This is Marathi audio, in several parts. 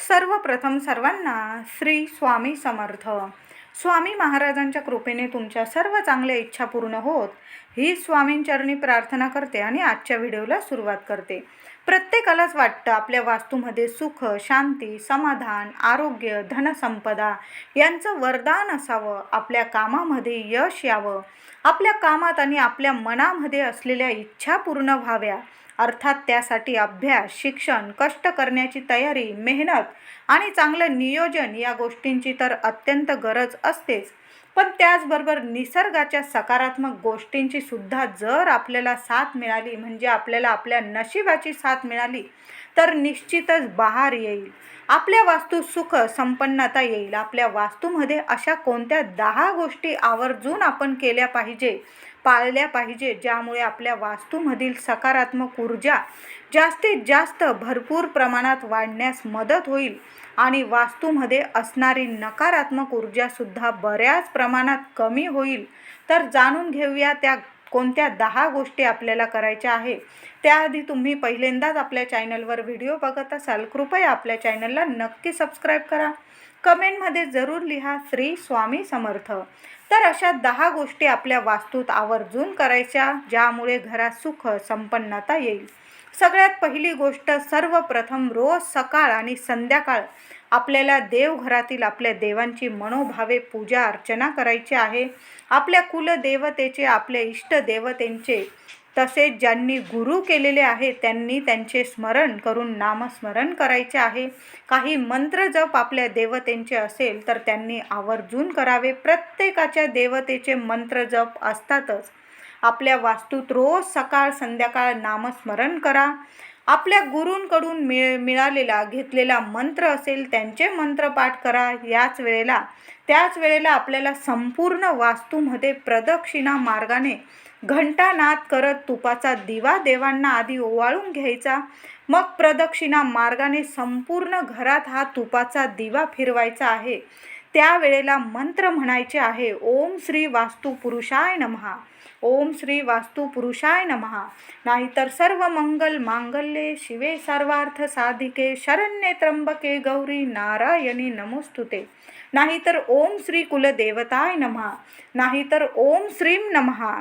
सर्वप्रथम सर्वांना श्री स्वामी समर्थ. स्वामी महाराजांच्या कृपेने तुमच्या सर्व चांगल्या इच्छा पूर्ण होत ही स्वामींचरणी प्रार्थना करते आणि आजच्या व्हिडिओला सुरुवात करते. प्रत्येकालाच वाटतं आपल्या वास्तूमध्ये सुख शांती समाधान आरोग्य धनसंपदा यांचं वरदान असावं आपल्या कामामध्ये यश यावं. आपल्या कामात आणि आपल्या मनामध्ये असलेल्या इच्छा पूर्ण व्हाव्या. अर्थात त्यासाठी अभ्यास शिक्षण कष्ट करण्याची तयारी मेहनत आणि चांगलं नियोजन या गोष्टींची तर अत्यंत गरज असतेच. पण त्याचबरोबर निसर्गाच्या सकारात्मक गोष्टींची सुद्धा जर आपल्याला साथ मिळाली म्हणजे आपल्याला आपल्या नशिबाची साथ मिळाली तर निश्चितच बहार येईल. आपल्या वास्तू सुख संपन्नता येईल. आपल्या वास्तूमध्ये अशा कोणत्या दहा गोष्टी आवर्जून आपण केल्या पाहिजे पाळल्या पाहिजे ज्यामुळे आपल्या वास्तूमधील सकारात्मक ऊर्जा जास्तीत जास्त भरपूर प्रमाणात वाढण्यास मदत होईल आणि वास्तूमध्ये असणारी नकारात्मक ऊर्जासुद्धा बऱ्याच प्रमाणात कमी होईल. तर जाणून घेऊया त्या कोणत्या दहा गोष्टी आपल्याला करायच्या आहे. त्याआधी तुम्ही पहिल्यांदाच आपल्या चॅनलवर व्हिडिओ बघत असाल कृपया आपल्या चॅनलला नक्की सबस्क्राईब करा. कमेंटमध्ये जरूर लिहा श्री स्वामी समर्थ. तर अशा दहा गोष्टी आपल्या वास्तूत आवर्जून करायच्या ज्यामुळे घरात सुख संपन्नता येईल. सगळ्यात पहिली गोष्ट सर्वप्रथम रोज सकाळ आणि संध्याकाळ आपल्याला देवघरातील आपल्या देवांची मनोभावे पूजा अर्चना करायची आहे. आपल्या कुलदेवतेचे आपल्या इष्टदेवतेंचे तसेच ज्यांनी गुरु केलेले आहे त्यांनी त्यांचे स्मरण करून नामस्मरण करायचे आहे. काही मंत्र जप आपल्या देवतेंचे असेल तर त्यांनी आवर्जून करावे. प्रत्येकाच्या देवतेचे मंत्र जप असतातच. आपल्या वास्तूत रोज सकाळ संध्याकाळ नामस्मरण करा. आपल्या गुरूंकडून मिळ मिळालेला घेतलेला मंत्र असेल त्यांचे मंत्र पाठ करा. याच वेळेला त्याच वेळेला आपल्याला संपूर्ण वास्तूमध्ये प्रदक्षिणा मार्गाने घंटानाद करत तुपाचा दिवा देवांना आधी ओवाळून घ्यायचा. मग प्रदक्षिणा मार्गाने संपूर्ण घरात हा तुपाचा दिवा फिरवायचा आहे. त्यावेळेला मंत्र म्हणायचे आहे ओम श्री वास्तू पुरुषाय नमहा. ओम श्री वास्तू पुरुषाय नमहा. नाहीतर सर्व मंगल मांगल्ये शिवे सर्वार्थ साधिके शरण्ये त्र्यंबके गौरी नारायणी नमोस्तुते. नाहीतर ओम श्री कुलदेवताय नमहा. नाहीतर ओम श्रीम नमहा.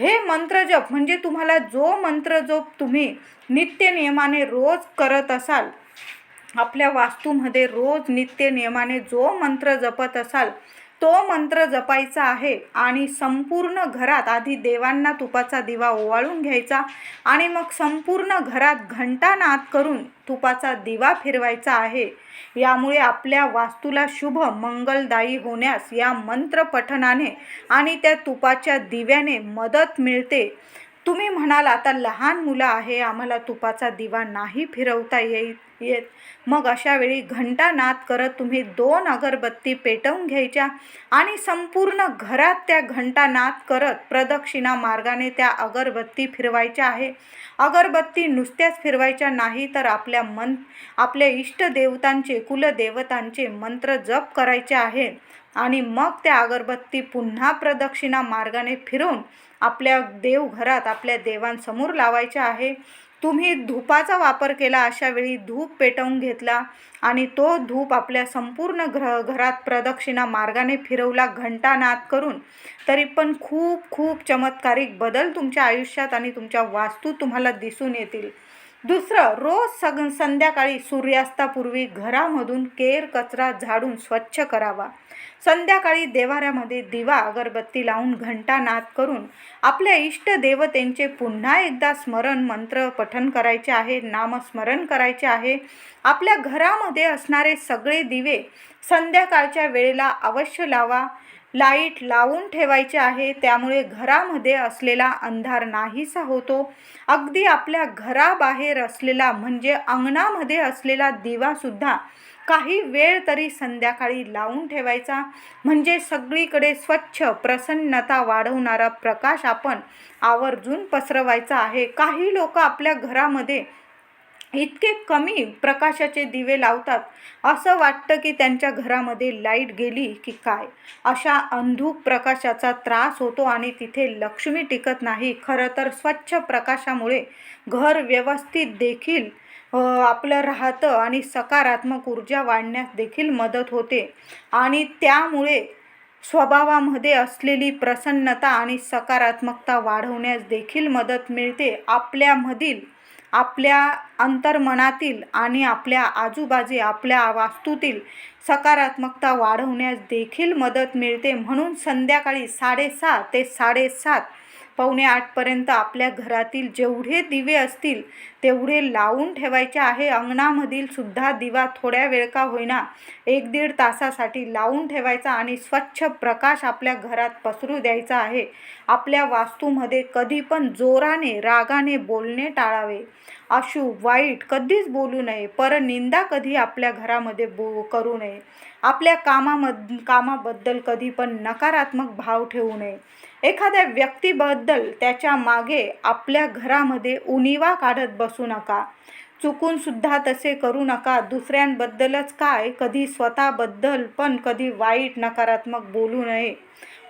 हे मंत्रजप म्हणजे तुम्हाला जो मंत्रजप तुम्ही नित्य नियमाने रोज करत असाल आपल्या वास्तूमध्ये रोज नित्य नियमाने जो मंत्र जपत असाल तो मंत्र जपायचा आहे आणि संपूर्ण घरात आधी देवांना तुपाचा दिवा ओवाळून घ्यायचा आणि मग संपूर्ण घरात घंटानाद करून तुपाचा दिवा फिरवायचा आहे. यामुळे आपल्या वास्तूला शुभ मंगलदायी होण्यास या मंत्र पठनाने आणि त्या तुपाच्या दिव्याने मदत मिळते. तुम्ही म्हणाल आता लहान मुलं आहे आम्हाला तुपाचा दिवा नाही फिरवता येईल येत. मग अशा वेळी घंटानाद करत तुम्ही दोन अगरबत्ती पेटवून घ्यायच्या आणि संपूर्ण घरात त्या घंटानाद करत प्रदक्षिणा मार्गाने त्या अगरबत्ती फिरवायच्या आहे. अगरबत्ती नुसत्याच फिरवायच्या नाही तर आपल्या मन आपल्या इष्टदेवतांचे कुलदेवतांचे मंत्र जप करायचे आहे आणि मग त्या अगरबत्ती पुन्हा प्रदक्षिणा मार्गाने फिरून आपल्या देवघरात आपल्या देवांसमोर लावायच्या आहे. तुम्ही धूपाचा वापर केला अशा वेळी धूप पेटवून घेतला आणि तो धूप आपल्या संपूर्ण ग्रह घरात प्रदक्षिणा मार्गाने फिरवला घंटानाद करून तरी पण खूप खूप चमत्कारिक बदल तुमच्या आयुष्यात आणि तुमच्या वास्तू तुम्हाला दिसून येतील. दुसरं रोज सग संध्याकाळी सूर्यास्तापूर्वी घरामधून केर कचरा झाडून स्वच्छ करावा. संध्याकाळी देवाऱ्यामध्ये दिवा अगरबत्ती लावून घंटानाद करून आपल्या इष्ट देवतेंचे पुन्हा एकदा स्मरण मंत्र पठन करायचे आहे नामस्मरण करायचे आहे. आपल्या घरामध्ये असणारे सगळे दिवे संध्याकाळच्या वेळेला अवश्य लावा लाइट लावून ठेवायचे आहे. त्यामुळे घरामध्ये असलेला अंधार नाहीसा होतो. अगदी आपल्या घराबाहेर असलेला म्हणजे अंगणामध्ये असलेला दिवासुद्धा काही वेळ तरी संध्याकाळी लावून ठेवायचा. म्हणजे सगळीकडे स्वच्छ प्रसन्नता वाढवणारा प्रकाश आपण आवर्जून पसरवायचा आहे. काही लोक आपल्या घरामध्ये इतके कमी प्रकाशाचे दिवे लावतात. असं वाटतं की त्यांच्या घरामध्ये लाइट गेली की काय? अशा अंधूक प्रकाशाचा त्रास होतो आणि तिथे लक्ष्मी टिकत नाही. खरं तर स्वच्छ प्रकाशामुळे घर व्यवस्थित देखील आपलं राहतं आणि सकारात्मक ऊर्जा वाढण्यास देखील मदत होते. आणि त्यामुळे स्वभावामध्ये असलेली प्रसन्नता आणि सकारात्मकता वाढवण्यास देखील मदत मिळते. आपल्यामधील आपल्या अंतर्मनातील आणि आपल्या आजूबाजू आपल्या वास्तूतील सकारात्मकता वाढवण्यास देखील मदत मिळते. म्हणून संध्याकाळी साडेसहा ते साडेसात पावणे आठपर्यंत आपल्या घरातील जेवढे दिवे असतील तेवढे लावून ठेवायचे आहे. अंगणामधील सुद्धा दिवा थोड्या वेळ का होईना एक दीड तासासाठी लावून ठेवायचा आणि स्वच्छ प्रकाश आपल्या घरात पसरू द्यायचा आहे. आपल्या वास्तूमध्ये कधी पण जोराने रागाने बोलणे टाळावे. अशुभ वाईट कधीच बोलू नये. परनिंदा कधी आपल्या घरामध्ये बो करू नये. आपल्या कामामध कामाबद्दल कधी पण नकारात्मक भाव ठेवू नये. एखाद्या व्यक्तीबद्दल त्याच्यामागे आपल्या घरामध्ये उणिवा काढत बसू नका. चुकून सुद्धा तसे करू नका. दुसऱ्यांबद्दलच काय? कधी स्वतःबद्दल पण कधी वाईट नकारात्मक बोलू नये.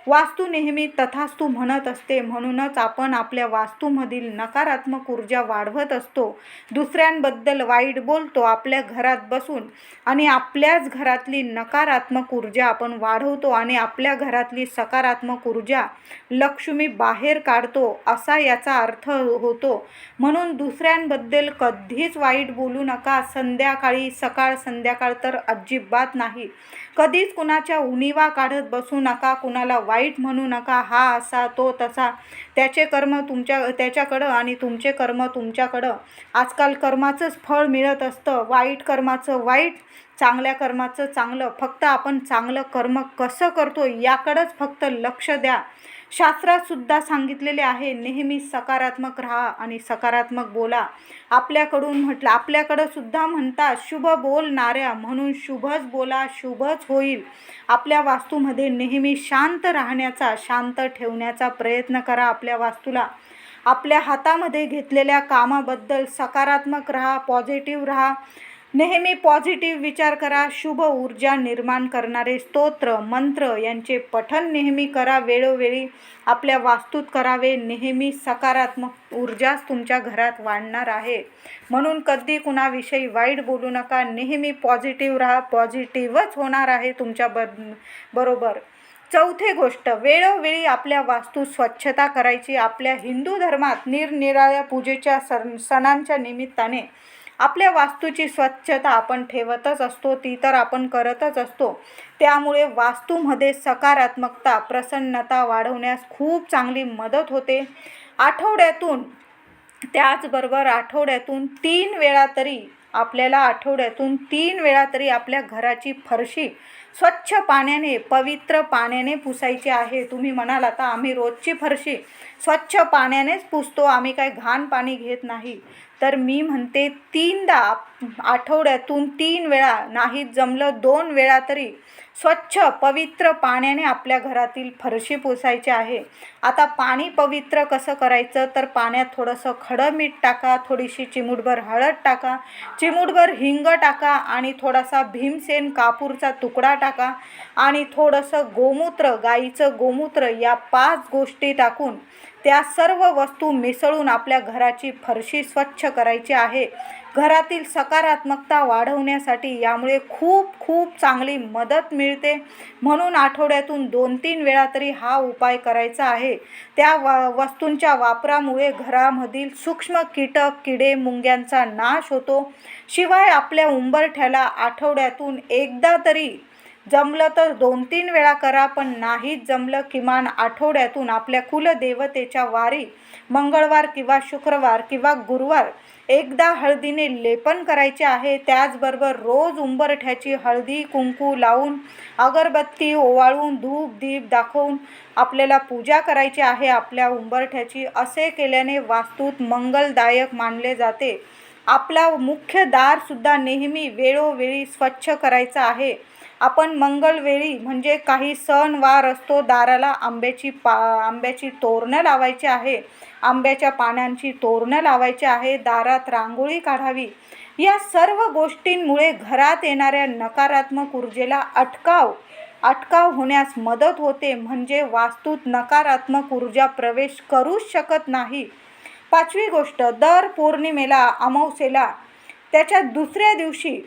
वास्तू नेहमी तथास्तू म्हणत असते. म्हणूनच आपण आपल्या वास्तूमधील नकारात्मक ऊर्जा वाढवत असतो. दुसऱ्यांबद्दल वाईट बोलतो आपल्या घरात बसून. आणि आपल्याच घरातली नकारात्मक ऊर्जा आपण वाढवतो आणि आपल्या घरातली सकारात्मक ऊर्जा लक्ष्मी बाहेर काढतो असा याचा अर्थ होतो. म्हणून दुसऱ्यांबद्दल कधीच वाईट बोलू नका. संध्याकाळी सकाळ संध्याकाळ तर अजिबात नाही. कधीच कुणाच्या उणिवा काढत बसू नका कुणाला वाईट म्हणू नका हा असा तो तसा. त्याचे कर्म तुमच्या त्याच्याकडं आणि तुमचे कर्म तुमच्याकडं. आजकाल कर्माचंच फळ मिळत असतं. वाईट कर्माचं वाईट चांगल्या कर्माचं चांगलं. फक्त आपण चांगलं कर्म कसं करतो याकडंच फक्त लक्ष द्या. शास्त्रातसुद्धा सांगितलेले आहे नेहमी सकारात्मक राहा आणि सकारात्मक बोला. आपल्याकडून म्हटलं आपल्याकडं सुद्धा म्हणतात शुभ बोलणाऱ्या म्हणून शुभच बोला शुभच होईल. आपल्या वास्तूमध्ये नेहमी शांत राहण्याचा शांत ठेवण्याचा प्रयत्न करा आपल्या वास्तूला. आपल्या हातामध्ये घेतलेल्या कामाबद्दल सकारात्मक राहा पॉझिटिव्ह राहा. नेहमी पॉझिटिव्ह विचार करा शुभ ऊर्जा निर्माण करणारे स्तोत्र मंत्र यांचे पठन नेहमी करा वेळोवेळी आपल्या वास्तूत करावे नेहमी सकारात्मक ऊर्जाच तुमच्या घरात वाढणार आहे. म्हणून कधी कुणाविषयी वाईट बोलू नका नेहमी पॉझिटिव्ह राहा पॉझिटिव्हच होणार आहे तुमच्या ब बरोबर. चौथे गोष्ट वेळोवेळी आपल्या वास्तू स्वच्छता करायची. आपल्या हिंदू धर्मात निरनिराळ्या पूजेच्या सण सणांच्या निमित्ताने आपल्या वास्तूची स्वच्छता आपण ठेवतच असतो ती तर आपण करतच असतो. त्यामुळे वास्तूमध्ये सकारात्मकता प्रसन्नता वाढवण्यास खूप चांगली मदत होते. आठवड्यातून त्याचबरोबर आठवड्यातून तीन वेळा तरी आपल्याला आठवड्यातून तीन वेळा तरी आपल्या घराची फरशी स्वच्छ पाण्याने पवित्र पाण्याने पुसायची आहे. तुम्ही म्हणाल आता आम्ही रोजची फरशी स्वच्छ पाण्यानेच पुसतो आम्ही काय घाण पाणी घेत नाही. तर मी म्हणते तीनदा आठवड्यातून तीन वेळा नाही जमलं दोन वेळा तरी स्वच्छ पवित्र पाण्याने आपल्या घरातील फरशी पुसायची आहे. आता पाणी पवित्र कसं करायचं? तर पाण्यात थोडंसं खडं मीठ टाका थोडीशी चिमूटभर हळद टाका चिमूटभर हिंग टाका आणि थोडासा भीमसेन कापूरचा तुकडा टाका आणि थोडंसं गोमूत्र गाईचं गोमूत्र या पाच गोष्टी टाकून त्या सर्व वस्तू मिसळून आपल्या घराची फरशी स्वच्छ करायची आहे. घरातील सकारात्मकता वाढवण्यासाठी यामुळे खूप खूप चांगली मदत मिळते. म्हणून आठवड्यातून दोन तीन वेळा तरी हा उपाय करायचा आहे. त्या वा वस्तूंच्या वापरामुळे घरामधील सूक्ष्म कीटक किडे मुंग्यांचा नाश होतो. शिवाय आपल्या उंबरठ्याला आठवड्यातून एकदा तरी जमलं तर दोन तीन वेळा करा पण नाहीच जमलं किमान आठवड्यातून आपल्या कुलदेवतेच्या वारी मंगळवार किंवा शुक्रवार किंवा गुरुवार एकदा हळदीने लेपन करायचे आहे त्याचबरोबर रोज उंबरठ्याची हळदी कुंकू लावून अगरबत्ती ओवाळून धूप दीप दाखवून आपल्याला पूजा करायची आहे. आपल्या उंबरठ्याची असे केल्याने वास्तूत मंगलदायक मानले जाते. आपला मुख्य दारसुद्धा नेहमी वेळोवेळी स्वच्छ करायचा आहे. आपण मंगलवेळी म्हणजे काही सण वार असतो दाराला आंब्याची पा आंब्याची तोरणं लावायची आहे. आंब्याच्या पानांची तोरणं लावायची आहे. दारात रांगोळी काढावी. या सर्व गोष्टींमुळे घरात येणाऱ्या नकारात्मक ऊर्जेला अटकाव अटकाव होण्यास मदत होते. म्हणजे वास्तूत नकारात्मक ऊर्जा प्रवेश करूच शकत नाही. पाचवी गोष्ट दर पौर्णिमेला अमावस्येला त्याच्या दुसऱ्या दिवशी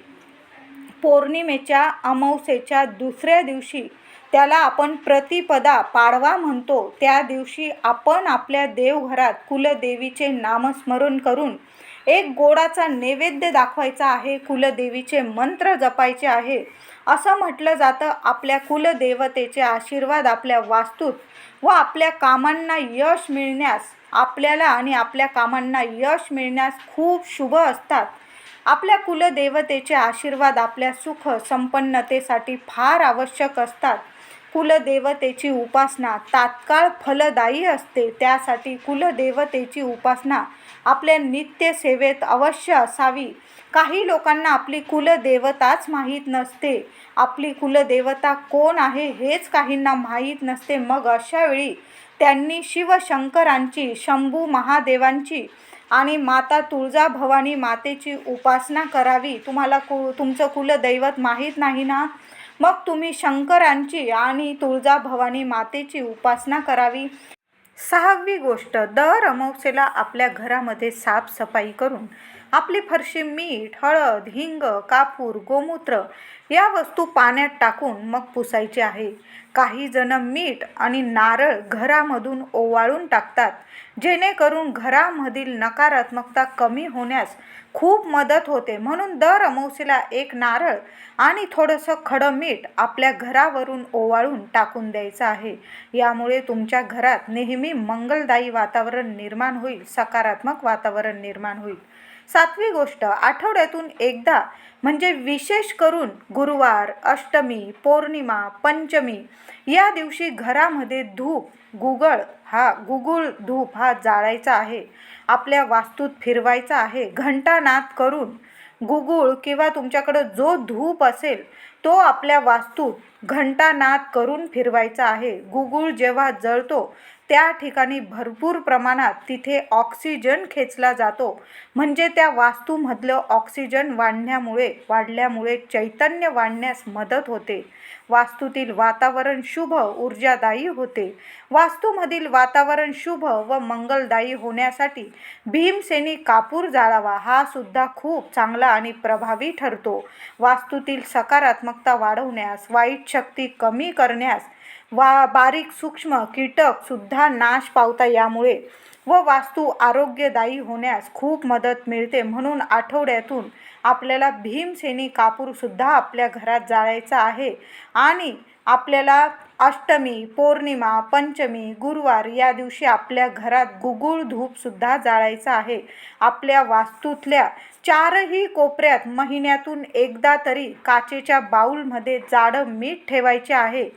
पौर्णिमेच्या अमावस्येच्या दुसऱ्या दिवशी त्याला आपण प्रतिपदा पाडवा म्हणतो. त्या दिवशी आपण आपल्या देवघरात कुलदेवीचे नामस्मरण करून एक गोडाचा नैवेद्य दाखवायचा आहे कुलदेवीचे मंत्र जपायचे आहे. असं म्हटलं जातं आपल्या कुलदेवतेचे आशीर्वाद आपल्या वास्तूत व आपल्या कामांना यश मिळण्यास आपल्याला आणि आपल्या कामांना यश मिळण्यास खूप शुभ असतात. आपल्या कुलदेवतेचे आशीर्वाद आपल्या सुख संपन्नतेसाठी फार आवश्यक असतात. कुलदेवतेची उपासना तात्काळ फलदायी असते. त्यासाठी कुलदेवतेची उपासना आपल्या नित्यसेवेत अवश्य असावी. काही लोकांना आपली कुलदेवताच माहीत नसते. आपली कुलदेवता कोण आहे हेच काहींना माहीत नसते. मग अशावेळी त्यांनी शिवशंकरांची शंभू महादेवांची आणि माता तुळजाभवानी मातेची उपासना करावी. तुम्हाला कु तुमचं कुलदैवत माहीत नाही ना? मग तुम्ही शंकरांची आणि तुळजाभवानी मातेची उपासना करावी. सहावी गोष्ट दर अमावस्येला आपल्या घरामध्ये साफसफाई करून आपली फरशी मीठ हळद हिंग कापूर गोमूत्र या वस्तू पाण्यात टाकून मग पुसायची आहे. काही जण मीठ आणि नारळ घरामधून ओवाळून टाकतात जेणेकरून घरामधील नकारात्मकता कमी होण्यास खूप मदत होते. म्हणून दर अमावस्येला एक नारळ आणि थोडंसं खडं मीठ आपल्या घरावरून ओवाळून टाकून द्यायचं आहे. यामुळे तुमच्या घरात नेहमी मंगलदायी वातावरण निर्माण होईल सकारात्मक वातावरण निर्माण होईल. सातवी गोष्ट आठवड्यातून एकदा म्हणजे विशेष करून गुरुवार अष्टमी पौर्णिमा पंचमी या दिवशी घरामध्ये धूप गुगळ हा गुगुळ धूप हा जाळायचा आहे. आपल्या वास्तूत फिरवायचा आहे. घंटानाद करून गुगुळ किंवा तुमच्याकडं जो धूप असेल तो आपल्या वास्तूत घंटानाद करून फिरवायचा आहे. गुगुळ जेव्हा जळतो त्या ठिकाणी भरपूर प्रमाणात तिथे ऑक्सिजन खेचला जातो. म्हणजे त्या वास्तूमधलं ऑक्सिजन वाढण्यामुळे वाढल्यामुळे चैतन्य वाढण्यास मदत होते. वास्तूतील वातावरण शुभ ऊर्जादायी होते. वास्तूमधील वातावरण शुभ व मंगलदायी होण्यासाठी भीमसेनी कापूर जाळावा हा सुद्धा खूप चांगला आणि प्रभावी ठरतो. वास्तूतील सकारात्मकता वाढवण्यास वाईट शक्ती कमी करण्यास वा बारीक सूक्ष्म कीटकसुद्धा नाश पावता यामुळे व वास्तू आरोग्यदायी होण्यास खूप मदत मिळते म्हणून आठवड्यातून आपल्याला भीमसेनी कापूरसुद्धा आपल्या घरात जाळायचा आहे. आणि आपल्याला अष्टमी पौर्णिमा पंचमी गुरुवार या दिवशी आपल्या घरात गुगुळ धूपसुद्धा जाळायचा आहे. आपल्या वास्तूतल्या चारही कोपऱ्यात महिन्यातून एकदा तरी काचेच्या बाऊलमध्ये जाडं मीठ ठेवायचे आहे.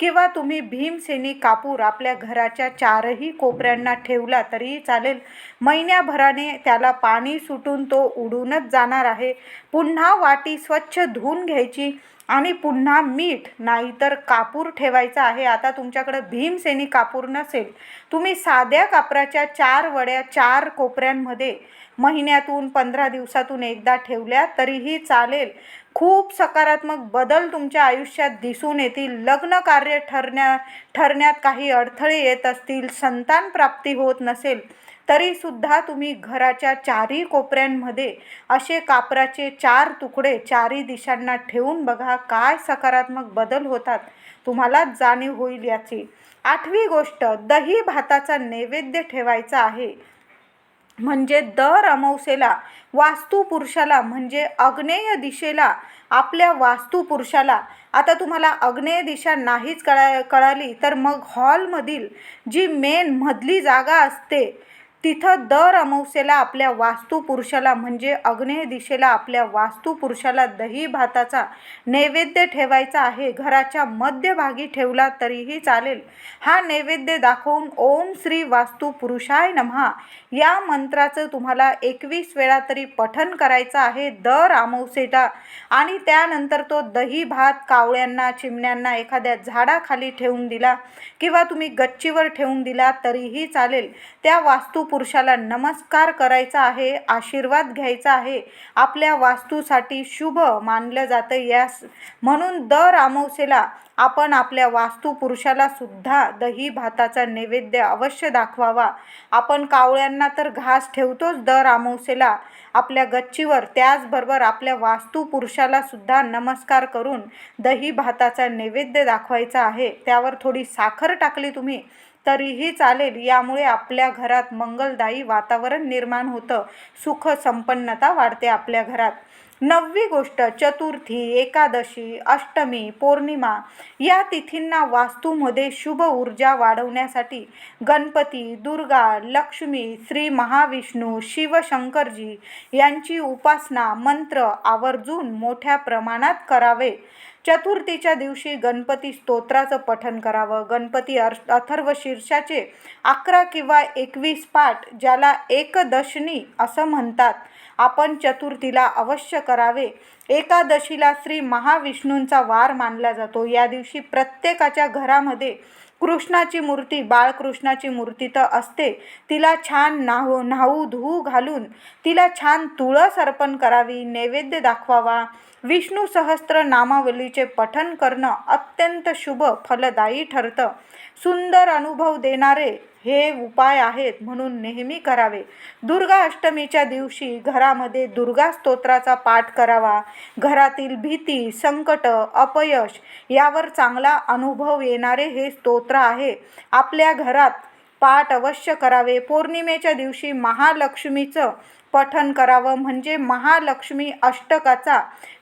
किंवा तुम्ही भीमसेनी कापूर आपल्या घराच्या चारही कोपऱ्यांना ठेवला तरीही चालेल. महिन्याभराने त्याला पाणी सुटून तो उडूनच जाणार आहे. पुन्हा वाटी स्वच्छ धुवून घ्यायची आणि पुन्हा मीठ नाहीतर कापूर ठेवायचा आहे. आता तुमच्याकडं भीमसेनी कापूर नसेल. तुम्ही साध्या कापराच्या चार वड्या चार कोपऱ्यांमध्ये महिन्यातून पंधरा दिवसातून एकदा ठेवल्या तरीही चालेल. खूप सकारात्मक बदल तुमच्या आयुष्यात दिसून येतील. लग्न कार्य ठरण्या ठरण्यात काही अडथळे येत असतील. संतान प्राप्ती होत नसेल. तरीसुद्धा तुम्ही घराच्या चारही कोपऱ्यांमध्ये असे कापराचे चार तुकडे चारही दिशांना ठेवून बघा काय सकारात्मक बदल होतात. तुम्हालाच जाणीव होईल याची. आठवी गोष्ट दही भाताचा नैवेद्य ठेवायचा आहे. म्हणजे दर अमावस्येला वास्तुपुरुषाला म्हणजे अग्नेय दिशेला आपल्या वास्तुपुरुषाला आता तुम्हाला अग्नेय दिशा नाहीच कळा कळाली तर मग हॉलमधील जी मेन मधली जागा असते तिथं दर अमावस्येला आपल्या वास्तुपुरुषाला म्हणजे अग्नेय दिशेला आपल्या वास्तुपुरुषाला दही भाताचा नैवेद्य ठेवायचा आहे. घराच्या मध्यभागी ठेवला तरीही चालेल. हा नैवेद्य दाखवून ओम श्री वास्तुपुरुषाय नमहा. या मंत्राचं तुम्हाला एकवीस वेळा तरी पठन करायचं आहे दर अमावस्येला. आणि त्यानंतर तो दही भात कावळ्यांना चिमण्यांना एखाद्या झाडाखाली ठेवून दिला किंवा तुम्ही गच्चीवर ठेवून दिला तरीही चालेल. त्या वास्तू पुरुषाला नमस्कार करायचा आहे आशीर्वाद घ्यायचा आहे. आपल्या वास्तूसाठी शुभ मानलं जातं यास. म्हणून दर अमावस्येला आपण आपल्या वास्तू पुरुषाला सुद्धा दही भाताचा नैवेद्य अवश्य दाखवावा. आपण कावळ्यांना तर घास ठेवतोच दर अमावस्येला. आपल्या गच्चीवर त्याचबरोबर आपल्या वास्तू पुरुषाला सुद्धा नमस्कार करून दही भाताचा नैवेद्य दाखवायचा आहे. त्यावर थोडी साखर टाकली तुम्ही. तरीही चालेल. यामुळे आपल्या घरात मंगलदायी वातावरण निर्माण होतं. सुख संपन्नता वाढते आपल्या घरात. नववी गोष्ट चतुर्थी एकादशी अष्टमी पौर्णिमा या तिथींना वास्तूमध्ये शुभ ऊर्जा वाढवण्यासाठी गणपती दुर्गा लक्ष्मी श्री महाविष्णू शिवशंकरजी यांची उपासना मंत्र आवर्जून मोठ्या प्रमाणात करावे. चतुर्थीच्या दिवशी गणपती स्तोत्राचं पठन करावं. गणपती अर अथर्व शीर्षाचे अकरा किंवा एकवीस पाठ ज्याला एकदशनी असं म्हणतात. आपण चतुर्थीला अवश्य करावे. एकादशीला श्री महाविष्णूंचा वार मानला जातो. या दिवशी प्रत्येकाच्या घरामध्ये कृष्णाची मूर्ती बाळकृष्णाची मूर्ती तर असते. तिला छान नाहू न्हाऊ धुवू घालून तिला छान तुळस अर्पण करावी नैवेद्य दाखवावा. विष्णू सहस्त्र नामावलीचे पठन करणं अत्यंत शुभ फलदायी ठरतं. सुंदर अनुभव देणारे हे उपाय आहेत म्हणून नेहमी करावे. दुर्गा अष्टमीच्या दिवशी घरामध्ये दुर्गा स्तोत्राचा पाठ करावा. घरातील भीती संकट अपयश यावर चांगला अनुभव येणारे हे स्तोत्र आहे. आपल्या घरात पाठ अवश्य करावे. पौर्णिमेच्या दिवशी महालक्ष्मीचं पठन करावं म्हणजे महालक्ष्मी अष्टकाचा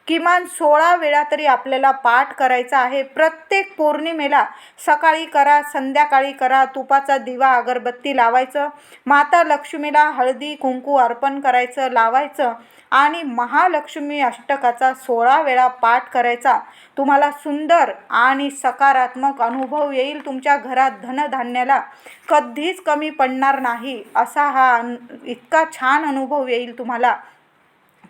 किमान सोळा वेळा तरी आपल्याला पाठ करायचा आहे. प्रत्येक पौर्णिमेला सकाळी करा संध्याकाळी करा तुपाचा दिवा अगरबत्ती लावायचं माता लक्ष्मीला हळदी कुंकू अर्पण करायचं लावायचं आणि महालक्ष्मी अष्टकाचा सोळा वेळा पाठ करायचा. तुम्हाला सुंदर आणि सकारात्मक अनुभव येईल तुमच्या घरात धनधान्याला. कधीच कमी पडणार नाही. असा हा इतका छान अनुभव येईल तुम्हाला.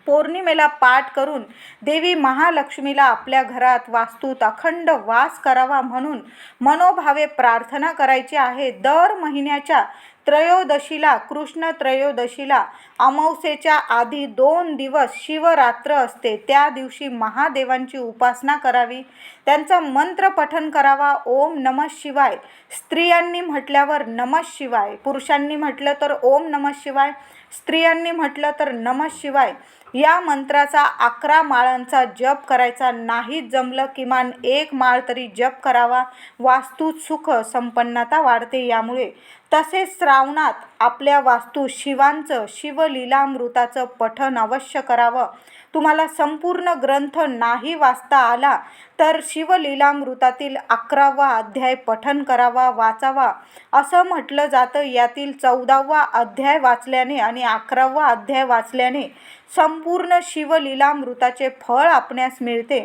पौर्णिमेला पाठ करून देवी महालक्ष्मीला आपल्या घरात वास्तूत अखंड वास करावा म्हणून मनोभावे प्रार्थना करायची आहे. दर महिन्याच्या त्रयोदशीला कृष्ण त्रयोदशीला अमावस्येच्या आधी दोन दिवस शिवरात्र असते. त्या दिवशी महादेवांची उपासना करावी. त्यांचं मंत्र पठन करावा. ओम नमः शिवाय. स्त्रियांनी म्हटल्यावर नमः शिवाय. पुरुषांनी म्हटलं तर ओम नमः शिवाय. स्त्रियांनी म्हटलं तर नमः शिवाय. या मंत्राचा अकरा माळांचा जप करायचा. नाही जमलं किमान एक माळ तरी जप करावा. वास्तूत सुख संपन्नता वाढते यामुळे. तसेच श्रावणात आपल्या वास्तू शिवांचं शिवलीलामृताचं पठण अवश्य करावं. तुम्हाला संपूर्ण ग्रंथ नाही वाचता आला तर शिवलीलामृतातील अकरावा अध्याय पठन करावा वाचावा. असं म्हटलं जातं. यातील चौदावा अध्याय वाचल्याने आणि अकरावा अध्याय वाचल्याने संपूर्ण शिवलीलामृताचे फळ आपणास मिळते.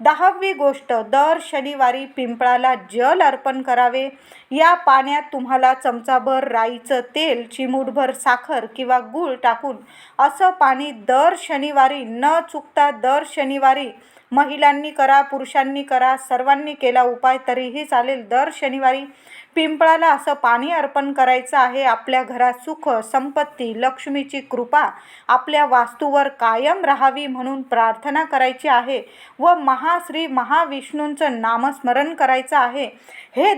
दहावी गोष्ट दर शनिवारी पिंपळाला जल अर्पण करावे. या पाण्यात तुम्हाला चमचाभर राईचं तेल चिमूटभर साखर किंवा गूळ टाकून असं पाणी दर शनिवारी न चुकता दर शनिवारी महिलांनी करा पुरुषांनी करा सर्वांनी केला उपाय तरीही चालेल. दर शनिवारी पिंपळाला असं पाणी अर्पण करायचं आहे. आपल्या घरात सुख संपत्ती लक्ष्मीची कृपा आपल्या वास्तूवर कायम राहावी म्हणून प्रार्थना करायची आहे व महाश्री महाविष्णूंचं नामस्मरण करायचं आहे. हे